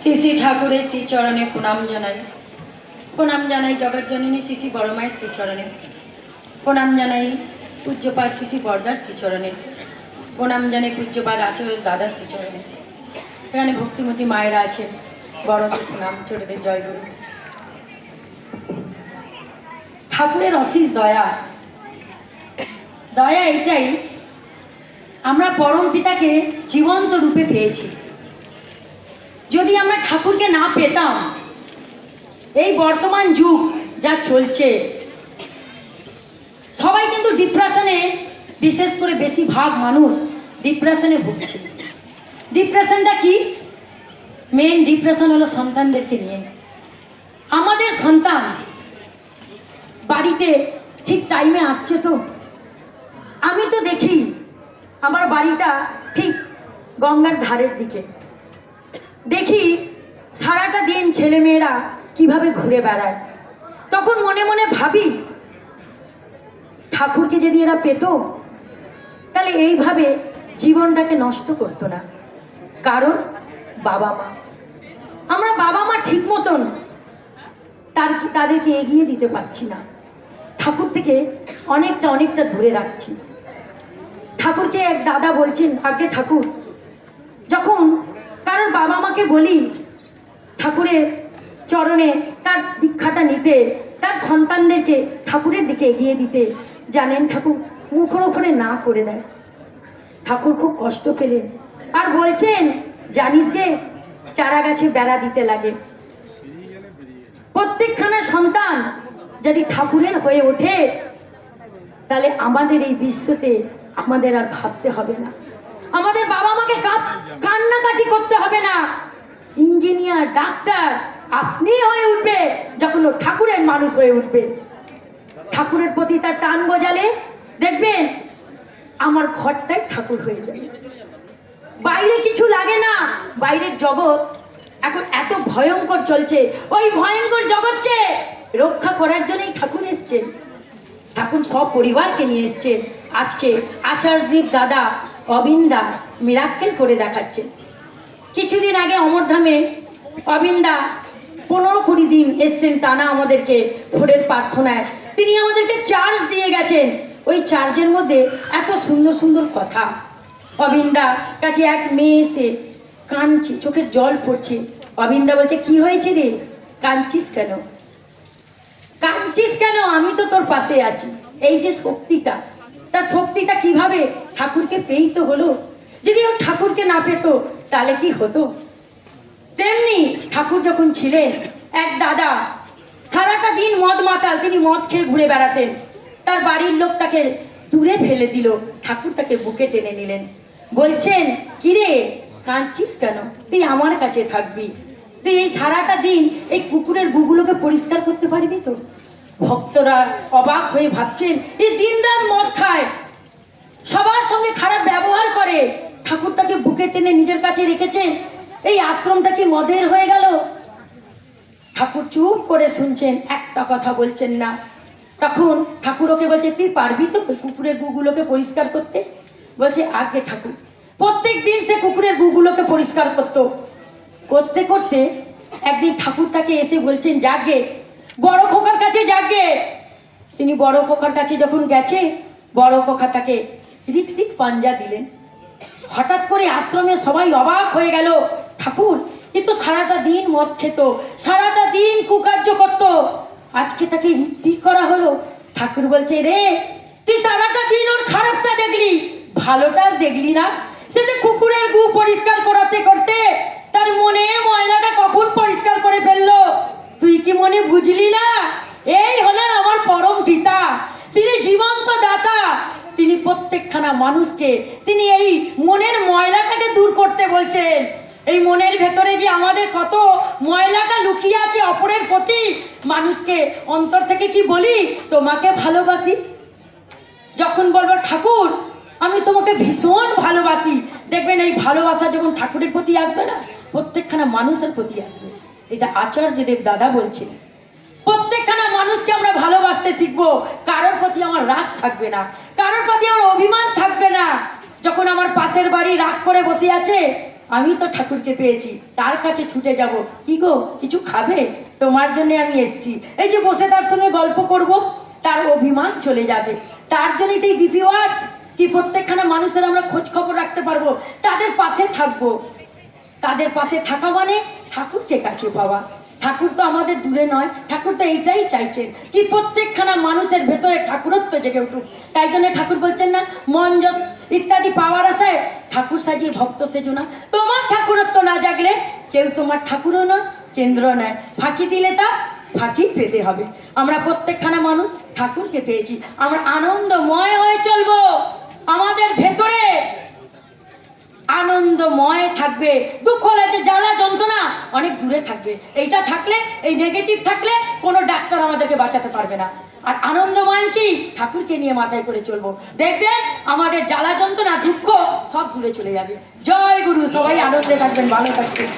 শ্রী শ্রী ঠাকুরের শ্রীচরণে প্রণাম জানাই। প্রণাম জানাই জগৎজননী শ্রী শ্রী বড় মায়ের শ্রীচরণে। প্রণাম জানাই পূজ্যপাদ শ্রী শ্রী বরদার শ্রীচরণে। প্রণাম জানাই পূজ্যপাদ আচার্য দাদা শ্রীচরণে। এখানে ভক্তিমতী মায়েরা আছেন। বড়দের প্রণাম, ছোটদের জয়গুরু ঠাকুরের অশেষ দয়া। দয়া এটাই, আমরা পরম পিতাকে জীবন্ত রূপে পেয়েছি। যদি আমরা ঠাকুরকে না পেতাম, এই বর্তমান যুগ যা চলছে, সবাই কিন্তু ডিপ্রেশনে বিশেষ করে বেশিরভাগ মানুষ ডিপ্রেশনে ভুগছে। ডিপ্রেশনটা কি? মেন ডিপ্রেশন হলো সন্তানদেরকে নিয়ে। আমাদের সন্তান বাড়িতে ঠিক টাইমে আসছে তো? আমি তো দেখি আমার বাড়িটা ঠিক গঙ্গার ধারের দিকে। দেখি সারাটা দিন ছেলেমেয়েরা কীভাবে ঘুরে বেড়ায়। তখন মনে মনে ভাবি, ঠাকুরকে যদি এরা পেত, তাহলে এইভাবে জীবনটাকে নষ্ট করতো না। কারণ বাবা মা। আমরা বাবা মা ঠিক মতন তার তাদেরকে এগিয়ে দিতে পারছি না। ঠাকুর থেকে অনেকটা অনেকটা দূরে রাখছি। ঠাকুরকে এক দাদা বলছেন, আগে ঠাকুর, যখন বাবা মাকে বলি, ঠাকুরের চরণে তার দীক্ষাটা নিতে, তার সন্তানদেরকে ঠাকুরের দিকে এগিয়ে দিতে, জানেন ঠাকুর, মুখর ওপরে না করে দেয়। ঠাকুর খুব কষ্ট পেলেন। আর বলছেন, জানিস গে চারা গাছে বেড়া দিতে লাগে। প্রত্যেকখানা সন্তান যদি ঠাকুরের হয়ে ওঠে, তাহলে আমাদের এই বিশ্বতে আমাদের আর ভাবতে হবে না। আমাদের বাবা মাকে কান্নাকাটি করতে হবে না। ইঞ্জিনিয়ার, ডাক্তার, আপনি হয়ে উঠবে যখন ও ঠাকুরের মানুষ হয়ে উঠবে। ঠাকুরের প্রতি তার টান বোঝালে দেখবেন আমার ঘরটাই ঠাকুর হয়ে যাবে। বাইরে কিছু লাগে না, বাইরের জগৎ এখন এত ভয়ঙ্কর চলছে। ওই ভয়ঙ্কর জগৎকে রক্ষা করার জন্যই ঠাকুর এসছেন। ঠাকুর সব পরিবারকে নিয়ে এসছেন। আজকে আচার্যদীপ দাদা অবিন্দা মিরাক্কেল করে দেখাচ্ছে। কিছুদিন আগে অমরধামে অবিন্দা পনেরো কুড়ি দিন এসছেন টানা আমাদেরকে ভোরের প্রার্থনায়। তিনি আমাদেরকে চার্জ দিয়ে গেছেন। ওই চার্জের মধ্যে এত সুন্দর সুন্দর কথা। অবিন্দা কাছে এক মেয়ে এসে কাঁদছে, চোখের জল পড়ছে। অবিন্দা বলছে, কি হয়েছে রে? কাঁদছিস কেন? কাঁদছিস কেন? আমি তো তোর পাশে আছি। এই যে শক্তিটা তার শক্তিটা কীভাবে ঠাকুরকে পেয়েই তো হলো? যদি ও ঠাকুরকে না পেত, তাহলে কি হতো? তেমনি ঠাকুর যখন ছিলেন, এক দাদা সারাটা দিন মদ মাতাল, তিনি মদ খেয়ে ঘুরে বেড়াতেন। তার বাড়ির লোক তাকে দূরে ফেলে দিল। ঠাকুর তাকে বুকে টেনে নিলেন। বলছেন, কিরে, কাঁদছিস কেন? তুই আমার কাছে থাকবি। তুই এই সারাটা দিন এই কুকুরের গুগুলোকে পরিষ্কার করতে পারবি তো? ভক্তরা অবাক হয়ে ভাবছেন এই দিন রাত মদ খায় সবার সঙ্গে খারাপ ব্যবহার করে ঠাকুর তাকে বুকে টেনে নিজের কাছে রেখেছে এই আশ্রমটা কি মদের হয়ে গেল? ঠাকুর চুপ করে শুনছেন, একটা কথা বলছেন না। তখন ঠাকুর ওকে বলছে, তুই পারবি তো কুকুরের গুগুলোকে পরিষ্কার করতে? বলছে, আগে ঠাকুর, প্রত্যেক দিন সে কুকুরের গুগুলোকে পরিষ্কার করতো। করতে করতে একদিন ঠাকুর তাকে এসে বলছেন, জাগে, বড় খোকার কাছে জাগে। তিনি বড় খোকার কাছে যখন গেছে, বড় খোকা তাকে ঋত্বিক পাঞ্জা দিলেন। হঠাৎ করে আশ্রমে সবাই অবাক হয়ে গেল। ঠাকুর, এ তো সারাটা দিন মদ খেত, সারাটা দিন কুকার্য করত। আজকে তাকে ঋত্বিক করা হলো। ঠাকুর বলছে, রে, তুই সারাটা দিন ওর খারাপটা দেখলি। ভালোটা আর দেখলি না। সে তো কুকুরের গু পরিষ্কার করাতে করতে, তার মনের ময়লাটা কখন পরিষ্কার করে ফেলল? তুই কি মনে বুঝলি না এই হলেন আমার পরম পিতা তিনি জীবন্ত দাতা তিনি প্রত্যেকখানা মানুষকে, তিনি এই মনের ময়লাটাকে দূর করতে বলছেন। এই মনের ভেতরে যে আমাদের কত ময়লাটা লুকিয়ে আছে অপরের প্রতি, মানুষকে অন্তর থেকে কি বলি? তোমাকে ভালোবাসি। যখন বলব, ঠাকুর, আমি তোমাকে ভীষণ ভালোবাসি। দেখবেন এই ভালোবাসা যখন ঠাকুরের প্রতি আসবে না, প্রত্যেকখানা মানুষের প্রতি আসবে। এটা আচার্যদেব দাদা বলছে প্রত্যেকখানা মানুষকে আমরা ভালোবাসতে শিখব। কারোর প্রতি আমার রাগ থাকবে না। কারোর প্রতি আমার অভিমান থাকবে না। যখন আমার পাশের বাড়ি রাগ করে বসে আছে, আমি তো ঠাকুরকে পেয়েছি, তার কাছে ছুটে যাব। কি গো, কিছু খাবে? তোমার জন্য আমি এসেছি। এই যে বসে তার সঙ্গে গল্প করব, তার অভিমান চলে যাবে। তার জন্যই তো এই বিপি ওয়ার্ড, কি প্রত্যেকখানা মানুষের আমরা খোঁজ খবর রাখতে পারব। তাদের পাশে থাকব। তাদের পাশে থাকা মানে ঠাকুরকে কাছে পাওয়া। ঠাকুর তো আমাদের দূরে নয়। ঠাকুর তো এইটাই চাইছেন কি প্রত্যেকখানা মানুষের ভেতরে ঠাকুরত্ব জেগে উঠুক। তাই জন্য ঠাকুর বলছেন না, মন ইত্যাদি পাওয়ার আশায় ঠাকুর সাজিয়ে ভক্ত সেজো না। তোমার ঠাকুরত্ব না জাগলে কেউ তোমার ঠাকুরও নয় কেন্দ্র নয়। ফাঁকি দিলে তা ফাঁকি পেতে হবে। আমরা প্রত্যেকখানা মানুষ ঠাকুরকে পেয়েছি। আমরা আনন্দময় হয়ে চলবো আমাদের ভেতরে আনন্দময় থাকবে, দুঃখ লাগে জ্বালা যন্ত্রণা অনেক দূরে থাকবে। এইটা থাকলে, এই নেগেটিভ থাকলে কোনো ডাক্তার আমাদেরকে বাঁচাতে পারবে না। আর আনন্দময় কি? ঠাকুরকে নিয়ে মাথায় করে চলবো। দেখবেন আমাদের জ্বালা যন্ত্রণা, দুঃখ সব দূরে চলে যাবে। জয় গুরু, সবাই আনন্দে থাকবেন, ভালো থাকবেন।